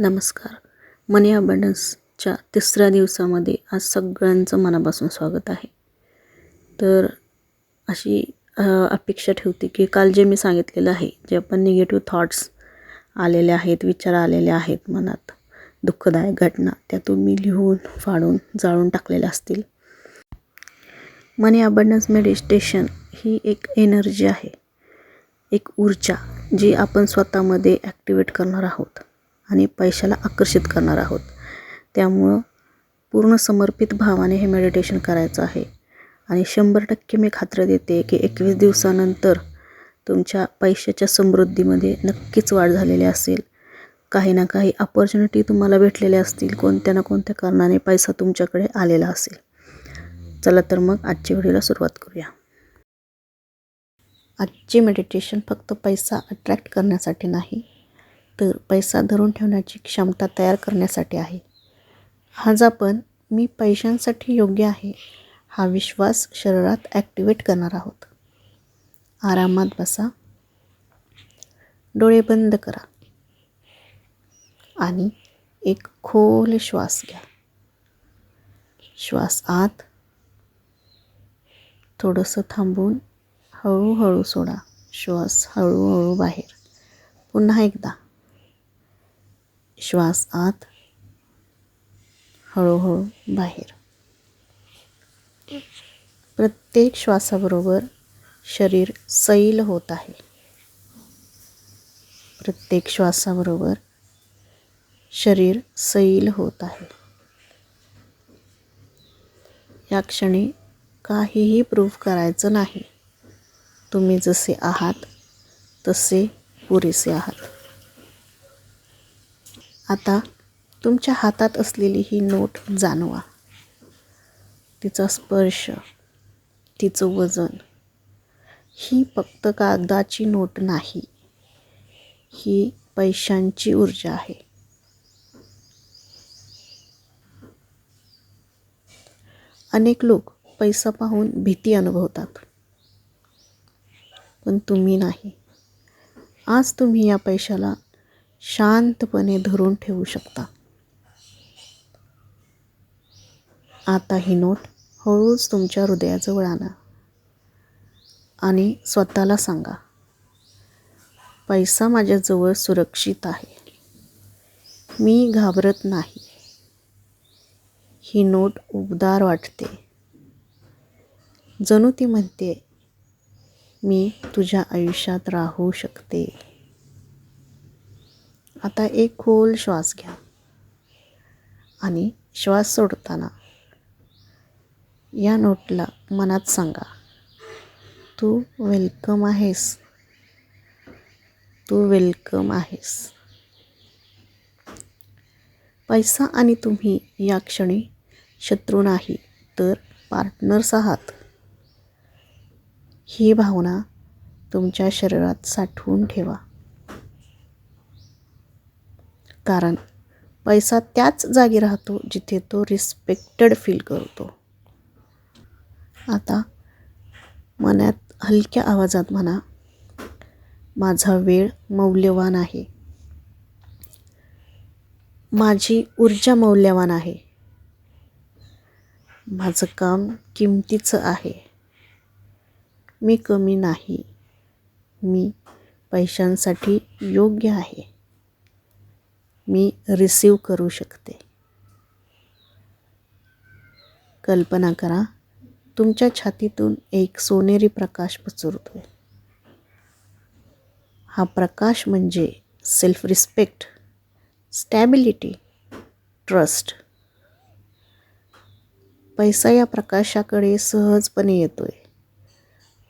नमस्कार. मनी अबंडन्सच्या तिसऱ्या दिवसामध्ये आज सगळ्यांचं मनापासून स्वागत आहे. तर अशी अपेक्षा ठेवते की काल जे मी सांगितलेलं आहे जे आपण निगेटिव्ह थॉट्स आलेले आहेत विचार आलेले आहेत मनात दुःखदायक घटना त्या तुम्ही लिहून फाडून जाळून टाकलेल्या असतील. मनी अबंडन्स मेडिटेशन ही एक एनर्जी आहे. एक ऊर्जा जी आपण स्वतःमध्ये ॲक्टिवेट करणार आहोत. आणि पैशाला आकर्षित करणार आहोत. त्यामुळं पूर्ण समर्पित भावाने हे मेडिटेशन करायचं आहे. आणि शंभर टक्के मी खात्री देते की एकवीस दिवसानंतर तुमच्या पैशाच्या समृद्धीमध्ये नक्कीच वाढ झालेली असेल. काही ना काही अपॉर्च्युनिटी तुम्हाला भेटलेल्या असतील कोणत्या ना कोणत्या कारणाने पैसा तुमच्याकडे आलेला असेल. चला तर मग आजच्या व्हिडिओला सुरुवात करूया. आजचे मेडिटेशन फक्त पैसा अट्रॅक्ट करण्यासाठी नाही तर पैसा धरून ठेवण्याची क्षमता तयार करण्यासाठी आहे. आज आपण मी पैशांसाठी योग्य आहे हा विश्वास शरीरात ॲक्टिवेट करणार आहोत. आरामात बसा. डोळे बंद करा. आणि एक खोल श्वास घ्या. श्वास आत. थोडंसं थांबून हळूहळू सोडा. श्वास हळूहळू बाहेर. पुन्हा एकदा. श्वास आत हळूहळू बाहेर. प्रत्येक श्वासाबरोबर शरीर सैल होत आहे. प्रत्येक श्वासाबरोबर शरीर सैल होत आहे. या क्षणी काहीही प्रूफ करायचं नाही. तुम्ही जसे आहात तसे पुरेसे आहात. आता तुमच्या हातात असलेली ही नोट जाणवा. तिचा स्पर्श तिचं वजन ही फक्त कागदाची नोट नाही ही पैशांची ऊर्जा आहे. अनेक लोक पैसा पाहून भीती अनुभवतात. पण तुम्ही नाही. आज तुम्ही या पैशाला शांतपणे धरून ठेवू शकता. आता ही नोट हळूच तुमच्या हृदयाजवळ आणा आणि स्वतःला सांगा पैसा माझ्याजवळ सुरक्षित आहे. मी घाबरत नाही. ही नोट उबदार वाटते. जणू ती म्हणते मी तुझ्या आयुष्यात राहू शकते. आता एक खोल श्वास घ्या. आणि श्वास सोडताना या नोटला मनात सांगा तू वेलकम आहेस. तू वेलकम आहेस. पैसा आणि तुम्ही या क्षणी शत्रू नाही तर पार्टनर्स आहात. ही भावना तुमच्या शरीरात साठवून ठेवा. कारण पैसा त्याच जागी राहतो जिथे तो रिस्पेक्टेड फील करतो. आता मनात हलक्या आवाजात म्हणा माझा वेळ मौल्यवान आहे. माझी ऊर्जा मौल्यवान आहे. माझं काम किमतीचं आहे. मी कमी नाही. मी पैशांसाठी योग्य आहे. मी रिसीव करू शकते. कल्पना करा तुमच्या छातीतून एक सोनेरी प्रकाश पसरतोय. हा प्रकाश म्हणजे सेल्फ रिस्पेक्ट स्टॅबिलिटी ट्रस्ट पैसा या प्रकाशाकडे सहजपणे येतोय.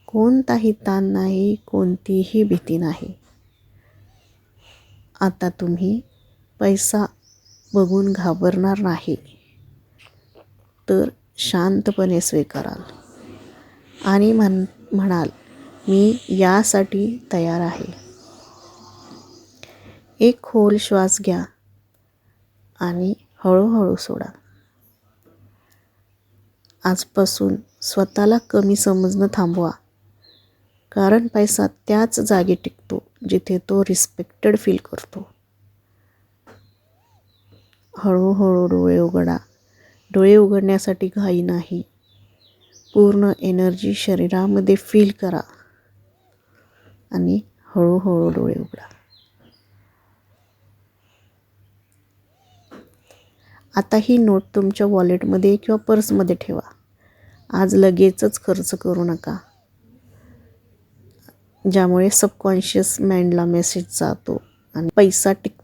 कोणताही ताण नाही कोणतीही भीती नाही. आता तुम्ही पैसा बघून घाबरणार नाही. तर शांतपणे स्वीकाराल. आणि म्हण म्हणाल मी यासाठी तयार आहे. एक खोल श्वास घ्या आणि हळूहळू सोडा. आजपासून स्वतःला कमी समजणं थांबवा. कारण पैसा त्याच जागी टिकतो जिथे तो रिस्पेक्टेड फील करतो. हळूहळू डोळे उघडा. डोळे उघडण्यासाठी घाई नाही. पूर्ण एनर्जी शरीरामध्ये फील करा. आणि हळूहळू डोळे उघडा. आता ही नोट तुमच्या वॉलेटमध्ये किंवा पर्समध्ये ठेवा. आज लगेचच खर्च करू नका. ज्यामुळे सबकॉन्शियस माइंडला मेसेज जातो आणि पैसा टिक